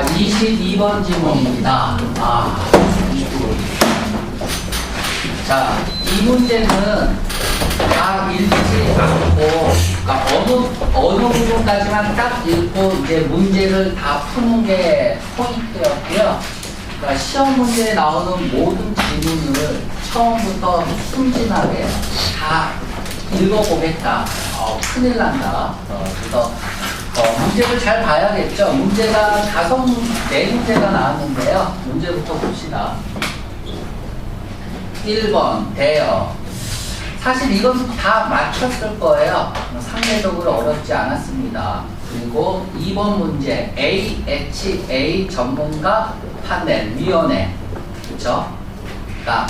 자, 22번 질문입니다. 아, 자, 이 문제는 다 읽지 않고, 그러니까 어느, 어느 부분까지만 딱 읽고 이제 문제를 다 푸는 게 포인트였고요. 그러니까 시험 문제에 나오는 모든 질문을 처음부터 순진하게 다 읽어보겠다. 어, 큰일 난다. 어, 그래서 어, 문제를 잘 봐야겠죠. 문제가 다섯 문- 네 문제가 나왔는데요. 문제부터 봅시다. 1번 대여. 사실 이건 다 맞췄을 거예요. 상대적으로 어렵지 않았습니다. 그리고 2번 문제 AHA 전문가 판넬 위원회 그렇죠? 그러니까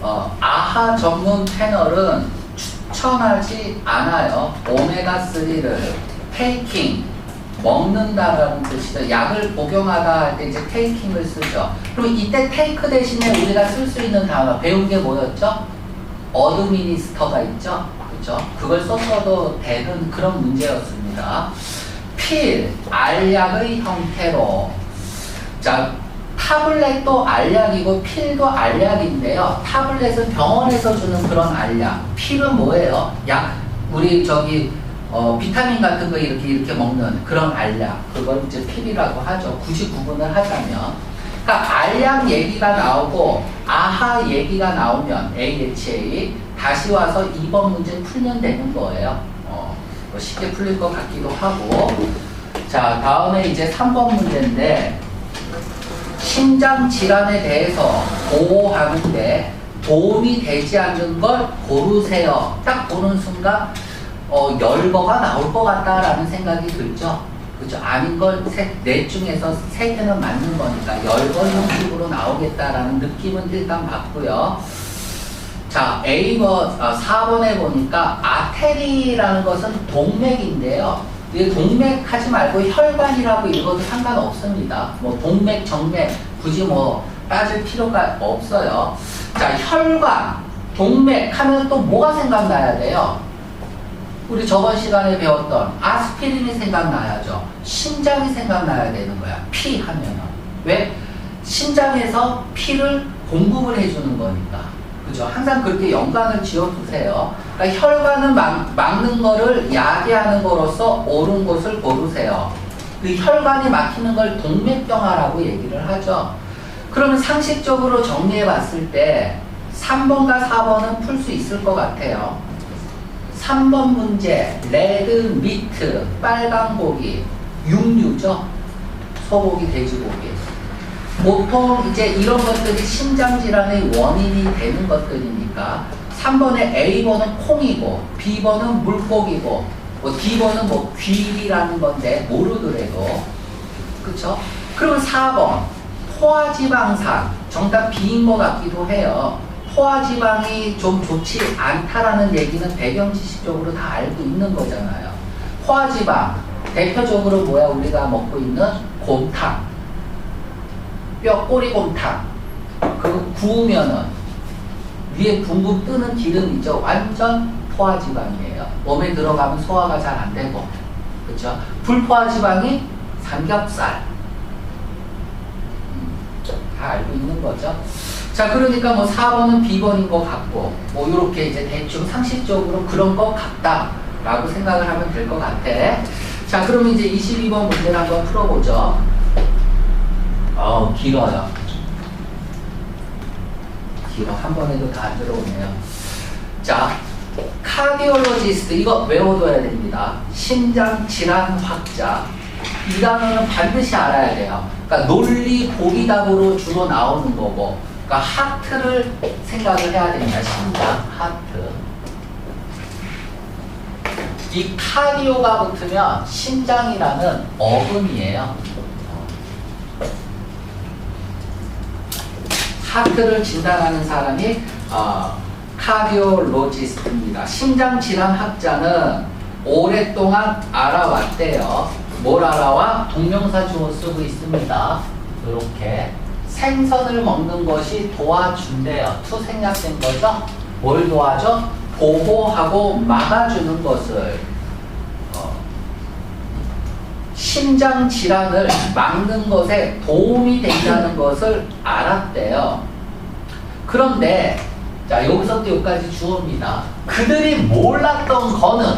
어, 아하 전문 패널은 추천하지 않아요. 오메가 3를 테이킹 먹는다라는 뜻이죠. 약을 복용하다 할 때 이제 테이킹을 쓰죠. 그럼 이때 테이크 대신에 우리가 쓸 수 있는 단어 배운 게 뭐였죠? 어드미니스터가 있죠. 그렇죠? 그걸 썼어도 되는 그런 문제였습니다. 필, 알약의 형태로 자, 타블렛도 알약이고 필도 알약인데요. 타블렛은 병원에서 주는 그런 알약. 필은 뭐예요? 약, 우리 저기 어, 비타민 같은 거 이렇게 이렇게 먹는 그런 알약. 그걸 이제 필이라고 하죠. 굳이 구분을 하자면. 그러니까 알약 얘기가 나오고 아하 얘기가 나오면 AHA 다시 와서 2번 문제 풀면 되는 거예요. 어, 뭐 쉽게 풀릴 것 같기도 하고. 자, 다음에 이제 3번 문제인데 심장 질환에 대해서 보호하는데 도움이 되지 않는 걸 고르세요. 딱 보는 순간 어, 열거가 나올 것 같다라는 생각이 들죠. 그죠? 아닌 걸 넷 중에서 세 개는 맞는 거니까 열거 형식으로 나오겠다라는 느낌은 일단 받고요. 자, A번, 아, 4번에 보니까 아테리라는 것은 동맥인데요. 이 동맥 하지 말고 혈관이라고 읽어도 상관없습니다. 뭐 동맥, 정맥 굳이 뭐 따질 필요가 없어요. 자, 혈관, 동맥 하면 또 뭐가 생각나야 돼요? 우리 저번 시간에 배웠던 아스피린이 생각나야죠. 심장이 생각나야 되는 거야. 피 하면은. 왜? 심장에서 피를 공급을 해주는 거니까. 그죠? 항상 그렇게 연관을 지어두세요. 그러니까 혈관을 막, 막는 거를 야기하는 거로서 옳은 곳을 고르세요. 그 혈관이 막히는 걸 동맥경화라고 얘기를 하죠. 그러면 상식적으로 정리해 봤을 때 3번과 4번은 풀 수 있을 것 같아요. 3번 문제, 레드 미트, 빨간 고기, 육류죠. 소고기, 돼지고기. 보통 이제 이런 것들이 심장질환의 원인이 되는 것들이니까 3번에 A번은 콩이고 B번은 물고기고 뭐 D번은 뭐 귀리라는 건데 모르더라도 그쵸? 그러면 4번 포화지방산 정답 B인 것 같기도 해요. 포화지방이 좀 좋지 않다라는 얘기는 배경 지식적으로 다 알고 있는 거잖아요. 포화지방 대표적으로 뭐야 우리가 먹고 있는 곰탕 뼈 꼬리곰탕 그 구우면은 위에 붕붕 뜨는 기름이죠. 완전 포화지방이에요. 몸에 들어가면 소화가 잘 안 되고 그렇죠. 불포화지방이 삼겹살 음, 다 알고 있는 거죠. 자 그러니까 뭐 4번은 B번인 것 같고 뭐 이렇게 이제 대충 상식적으로 그런 것 같다라고 생각을 하면 될 것 같아. 자 그럼 이제 22번 문제를 한번 풀어보죠. 어 길어요. 길어 한 번에도 다 안 들어오네요. 자 카디올로지스트 이거 외워둬야 됩니다. 심장 질환 확자 이 단어는 반드시 알아야 돼요. 그러니까 논리 보기답으로 주로 나오는 거고, 그러니까 하트를 생각을 해야 됩니다. 심장 하트. 이 카디오가 붙으면 심장이라는 어근이에요. 하트를 진단하는 사람이 어, 카디올로지스트입니다. 심장 질환 학자는 오랫동안 알아왔대요. 뭘 알아와? 동명사 주어 쓰고 있습니다. 이렇게 생선을 먹는 것이 도와준대요. 투 생략된 거죠? 뭘 도와줘? 보호하고 막아주는 것을 어, 심장 질환을 막는 것에 도움이 된다는 것을 알았대요. 그런데 자 여기서부터 여기까지 주어입니다. 그들이 몰랐던 거는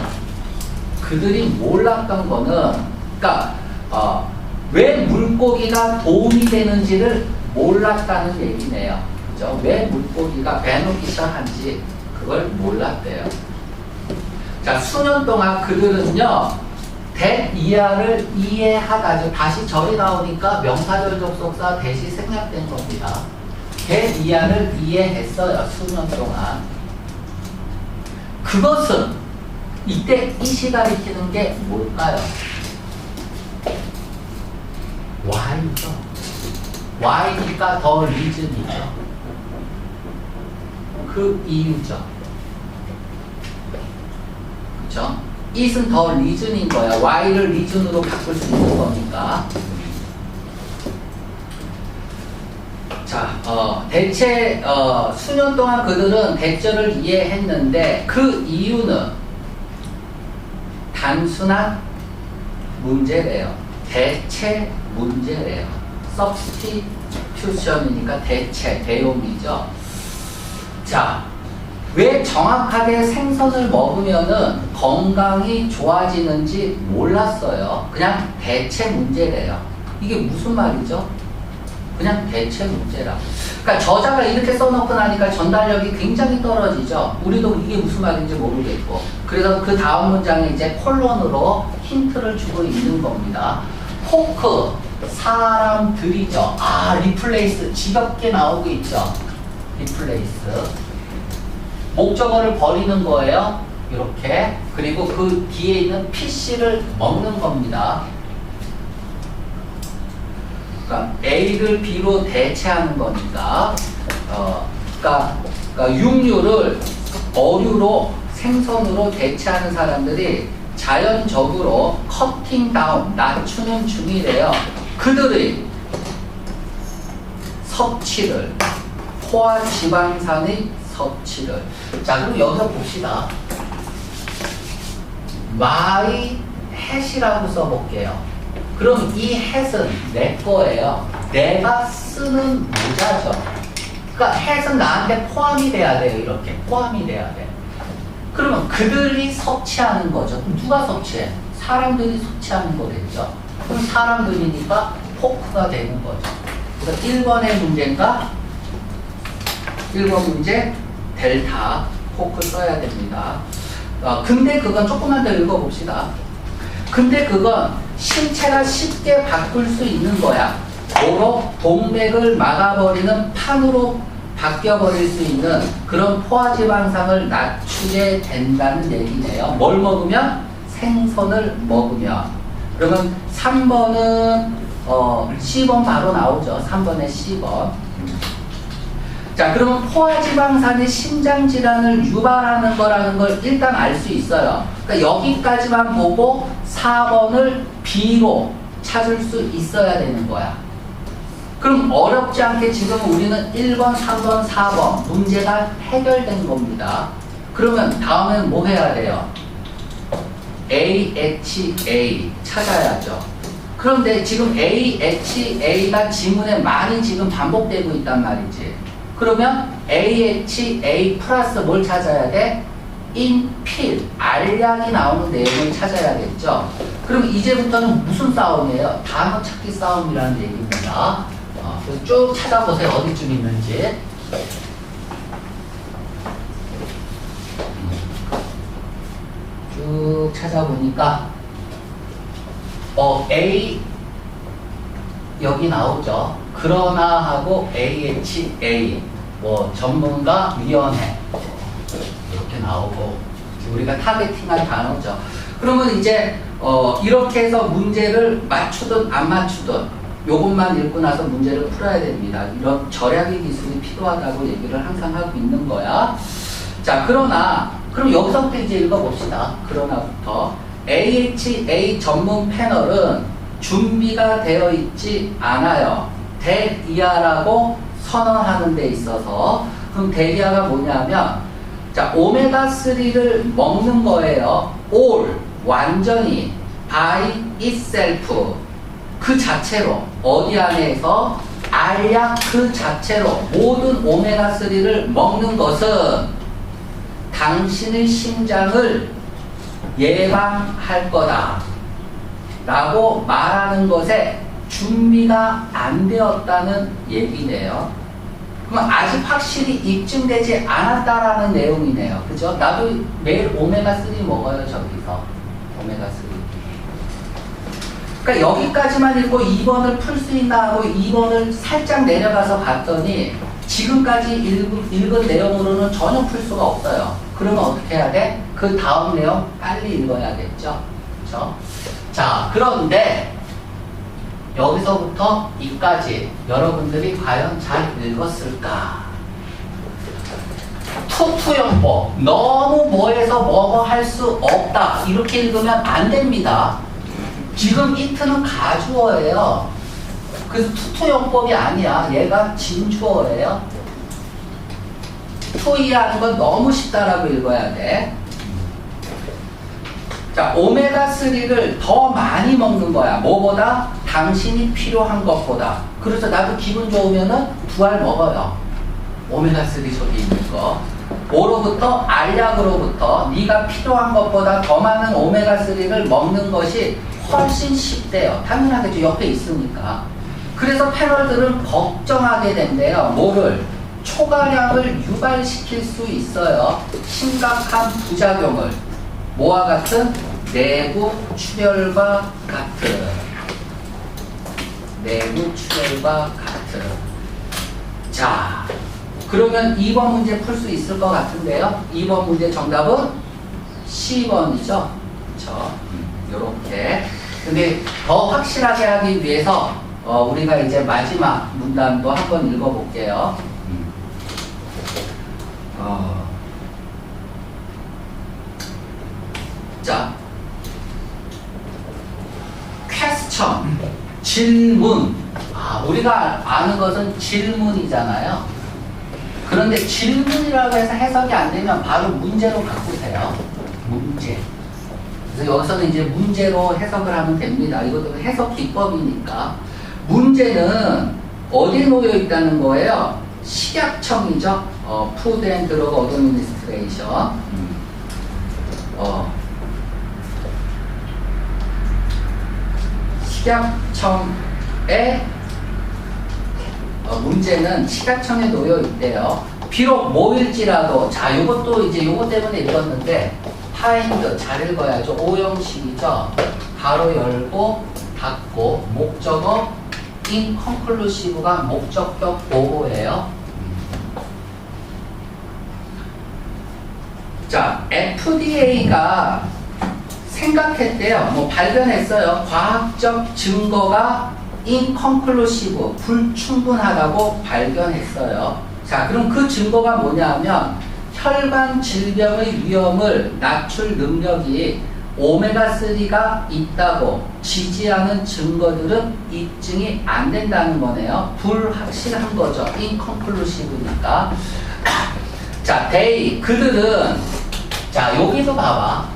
그들이 몰랐던 거는 그러니까 어, 왜 물고기가 도움이 되는지를 몰랐다는 얘기네요. 그죠? 왜 물고기가 베노피션한지 그걸 몰랐대요. 자 수년 동안 그들은요 대 이하를 이해하가지고 다시 절이 나오니까 명사절 접속사 대시 생략된 겁니다. 대 이하를 이해했어요 수년 동안. 그것은 이때 이시 가리키는 게 뭘까요? Y죠. Y니까 더 리즌이죠. 그 이유죠. 그죠? it은 더 리즌인 거야. Y를 리즌으로 바꿀 수 있는 거니까. 자, 어, 대체 어, 수년 동안 그들은 대절을 이해했는데 그 이유는 단순한 문제래요. 대체 문제래요. Substitution이니까 대체, 대용이죠. 자, 왜 정확하게 생선을 먹으면은 건강이 좋아지는지 몰랐어요. 그냥 대체 문제래요. 이게 무슨 말이죠? 그냥 대체 문제라. 그러니까 저자가 이렇게 써놓고 나니까 전달력이 굉장히 떨어지죠. 우리도 이게 무슨 말인지 모르겠고. 그래서 그 다음 문장에 이제 콜론으로 힌트를 주고 있는 겁니다. 포크, 사람들이죠. 아, 리플레이스. 지겹게 나오고 있죠. 리플레이스. 목적어를 버리는 거예요. 이렇게. 그리고 그 뒤에 있는 PC를 먹는 겁니다. 그러니까 A를 B로 대체하는 거니까, 어, 그러니까, 그러니까 육류를 어류로 생선으로 대체하는 사람들이 자연적으로 커팅 다운, 낮추는 중이래요. 그들의 섭취를, 포화 지방산의 섭취를. 자, 그럼 여기서 봅시다. my hat이라고 써볼게요. 그럼 이 hat은 내 거예요. 내가 쓰는 모자죠. 그러니까 hat은 나한테 포함이 돼야 돼요. 이렇게 포함이 돼야 돼. 그러면 그들이 섭취하는 거죠. 그럼 누가 섭취해? 사람들이 섭취하는 거겠죠. 그럼 사람들이니까 포크가 되는 거죠. 그래서 1번의 문제인가? 1번 문제 델타 포크 써야 됩니다. 어, 근데 그건 조금만 더 읽어봅시다. 근데 그건 신체가 쉽게 바꿀 수 있는 거야. 도로 동맥을 막아버리는 판으로 바뀌어버릴 수 있는 그런 포화지방상을 낮추게 된다는 얘기네요. 뭘 먹으면? 생선을 먹으면. 그러면 3번은 어, C번 바로 나오죠. 3번에 C번. 자, 그러면 포화지방산이 심장질환을 유발하는 거라는 걸 일단 알 수 있어요. 그러니까 여기까지만 보고 4번을 B로 찾을 수 있어야 되는 거야. 그럼 어렵지 않게 지금 우리는 1번, 3번, 4번 문제가 해결된 겁니다. 그러면 다음엔 뭐 해야 돼요? A, H, A 찾아야죠. 그런데 지금 A, H, A가 지문에 많이 지금 반복되고 있단 말이지. 그러면 AH, A 플러스 뭘 찾아야 돼? 인필, 알약이 나오는 내용을 찾아야겠죠. 그럼 이제부터는 무슨 싸움이에요? 단어 찾기 싸움이라는 얘기입니다. 어, 쭉 찾아보세요. 어디쯤 있는지. 쭉 찾아보니까 어, A 여기 나오죠. 그러나 하고 AHA 뭐 전문가 위원회 이렇게 나오고 우리가 타겟팅한 단어죠. 그러면 이제 어 이렇게 해서 문제를 맞추든 안 맞추든 요것만 읽고 나서 문제를 풀어야 됩니다. 이런 절약의 기술이 필요하다고 얘기를 항상 하고 있는 거야. 자, 그러나 그럼 여기서부터 이제 읽어봅시다. 그러나부터 AHA 전문 패널은 준비가 되어 있지 않아요. 대이하라고 선언하는 데 있어서 그럼 대이하가 뭐냐면 자 오메가3를 먹는 거예요. 올 완전히 by itself 그 자체로 어디 안에서 알약 그 자체로 모든 오메가3를 먹는 것은 당신의 심장을 예방할 거다 라고 말하는 것에 준비가 안 되었다는 얘기네요. 그럼 아직 확실히 입증되지 않았다라는 내용이네요. 그죠? 나도 매일 오메가3 먹어요, 저기서. 오메가3. 그러니까 여기까지만 읽고 2번을 풀 수 있나 하고 2번을 살짝 내려가서 봤더니 지금까지 읽은, 읽은 내용으로는 전혀 풀 수가 없어요. 그러면 어떻게 해야 돼? 그 다음 내용 빨리 읽어야겠죠. 그렇죠? 자, 그런데 여기서부터 이까지 여러분들이 과연 잘 읽었을까? 투투용법 너무 뭐해서 뭐뭐 할수 없다 이렇게 읽으면 안 됩니다. 지금 이트는 가주어예요. 그래서 투투용법이 아니야. 얘가 진주어예요. 투이하는 건 너무 쉽다라고 읽어야 돼. 자, 오메가3를 더 많이 먹는 거야. 뭐보다? 당신이 필요한 것보다. 그래서 나도 기분 좋으면은 두 알 먹어요. 오메가3 속에 있는 거. 뭐로부터? 알약으로부터 네가 필요한 것보다 더 많은 오메가3를 먹는 것이 훨씬 쉽대요. 당연하겠죠. 옆에 있으니까. 그래서 패널들은 걱정하게 된대요. 뭐를? 초과량을 유발시킬 수 있어요. 심각한 부작용을. 뭐와 같은? 내부 출혈과 같은. 내부 출혈과 같은. 자, 그러면 2번 문제 풀 수 있을 것 같은데요. 2번 문제 정답은 C번이죠. 그렇죠. 이렇게. 근데 더 확실하게 하기 위해서 어, 우리가 이제 마지막 문단도 한번 읽어볼게요. 어, 자, 퀘스천 질문. 아, 우리가 아는 것은 질문이잖아요. 그런데 질문이라고 해서 해석이 안 되면 바로 문제로 바꾸세요. 문제. 그래서 여기서는 이제 문제로 해석을 하면 됩니다. 이것도 해석 기법이니까. 문제는 어디에 놓여 있다는 거예요? 식약청이죠. 어, 푸드 앤 드러그 어드미니스트레이션. 어, 식약청의 어, 문제는 식약청에 놓여 있대요. 비록 뭐일지라도 자 이것도 이제 요거 때문에 읽었는데 파인드 잘 읽어야죠. 오형식이죠. 가로 열고 닫고 목적어 인컨클루시브가 목적격 보호예요. 자 FDA가 생각했대요. 뭐 발견했어요. 과학적 증거가 인컨클루시브 불충분하다고 발견했어요. 자, 그럼 그 증거가 뭐냐면 혈관 질병의 위험을 낮출 능력이 오메가3가 있다고 지지하는 증거들은 입증이 안 된다는 거네요. 불확실한 거죠. 인컨클루시브니까. 자, 데이 그들은 자, 여기도 봐봐.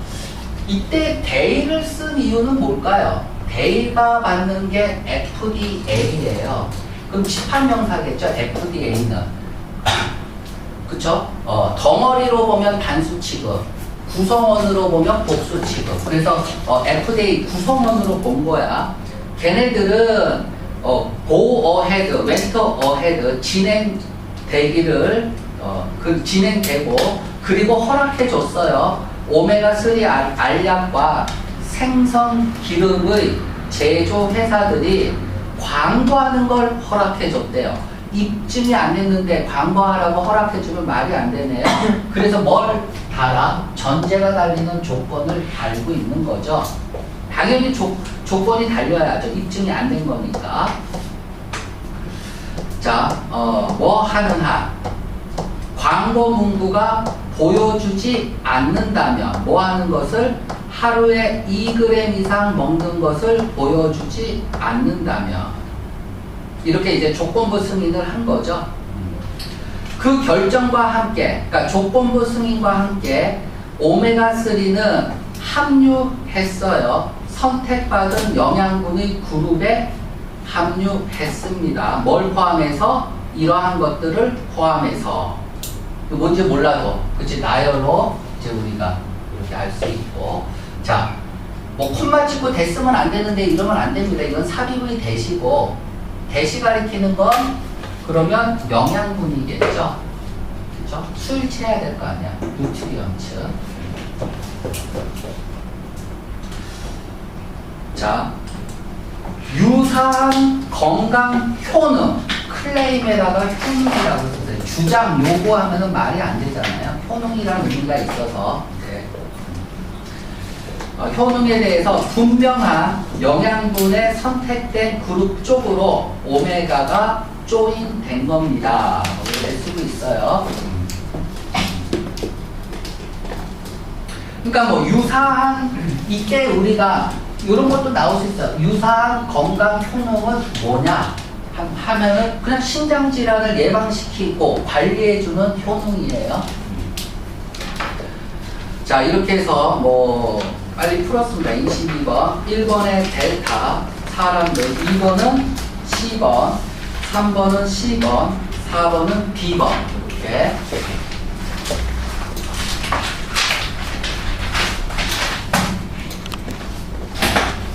이때 데이를 쓴 이유는 뭘까요? 데이가 받는 게 FDA예요. 그럼 집합명사겠죠? FDA는. 그쵸? 어, 덩어리로 보면 단수 취급, 구성원으로 보면 복수 취급. 그래서 어, FDA 구성원으로 본 거야. 걔네들은 어, go ahead, went ahead 진행되기를 어, 그 진행되고 그리고 허락해 줬어요. 오메가3 알- 알약과 생선 기름의 제조 회사들이 광고하는 걸 허락해 줬대요. 입증이 안 됐는데 광고하라고 허락해 주면 말이 안 되네요. 그래서 뭘 달아? 전제가 달리는 조건을 달고 있는 거죠. 당연히 조, 조건이 달려야죠. 입증이 안 된 거니까. 자, 어, 뭐 하는 한. 광고 문구가 보여주지 않는다면 뭐 하는 것을 하루에 2g 이상 먹는 것을 보여주지 않는다면 이렇게 이제 조건부 승인을 한 거죠. 그 결정과 함께, 그러니까 조건부 승인과 함께 오메가3는 합류했어요. 선택받은 영양분의 그룹에 합류했습니다. 뭘 포함해서? 이러한 것들을 포함해서. 이거 뭔지 몰라도, 그치, 나열로 이제 우리가 이렇게 알 수 있고. 자, 뭐, 콤마 찍고 됐으면 안 되는데 이러면 안 됩니다. 이건 삽입의 대시고, 대시 가리키는 건 그러면 영양분이겠죠. 그죠? 수일치해야 될 거 아니야. 누트리언츠. 자, 유사한 건강 효능 클레임에다가 효능이라고. 주장 요구하면은 말이 안 되잖아요. 효능이라는 의미가 있어서 네. 어, 효능에 대해서 분명한 영양분의 선택된 그룹 쪽으로 오메가가 조인된 겁니다. 이렇게 쓰고 있어요. 그러니까 뭐 유사한 이게 우리가 이런 것도 나올 수 있어요. 유사한 건강 효능은 뭐냐 하- 하면은 그냥 신장 질환을 예방시키고 관리해주는 효능이에요. 자 이렇게 해서 뭐 빨리 풀었습니다. 22번 1번의 델타 사람들 2번은 C번 3번은 C번 4번은 B번 이렇게